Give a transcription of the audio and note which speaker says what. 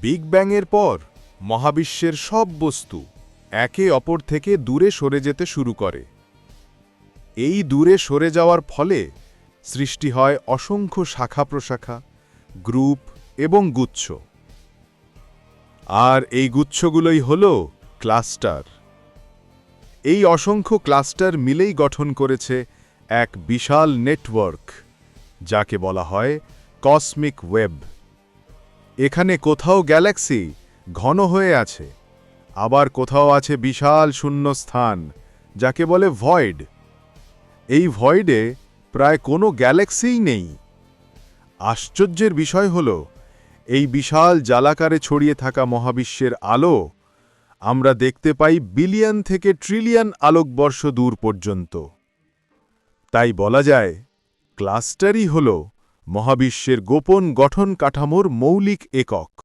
Speaker 1: Big ব্যাংয়ের পর, মহাবিশ্বের সব বস্তু একে অপর থেকে দূরে সরে যেতে শুরু করে। এই দূরে সরে যাওয়ার ফলে সৃষ্টি হয় অসংখ্য শাখা প্রশাখা, গ্রুপ এবং গুচ্ছ। আর এই গুচ্ছগুলোই হল ক্লাস্টার। এই অসংখ্য ক্লাস্টার মিলেই গঠন করেছে এক বিশাল নেটওয়ার্ক, যাকে বলা হয় কসমিক ওয়েব। এখানে কোথাও গ্যালাক্সি ঘন হয়ে আছে। আবার কোথাও আছে বিশাল শূন্য স্থান যাকে বলে ভয়েড। এই ভয়েডে প্রায় কোনো গ্যালাক্সিই নেই। আশ্চর্যের বিষয় হল, এই বিশাল জালাকারে ছড়িয়ে থাকা মহাবিশ্বের আলো আমরা দেখতে পাই বিলিয়ন থেকে ট্রিলিয়ন আলোকবর্ষ দূর পর্যন্ত। তাই বলা যায়, ক্লাস্টারই হল মহাবিশ্বের গোপন গঠন কাঠামোর মৌলিক একক।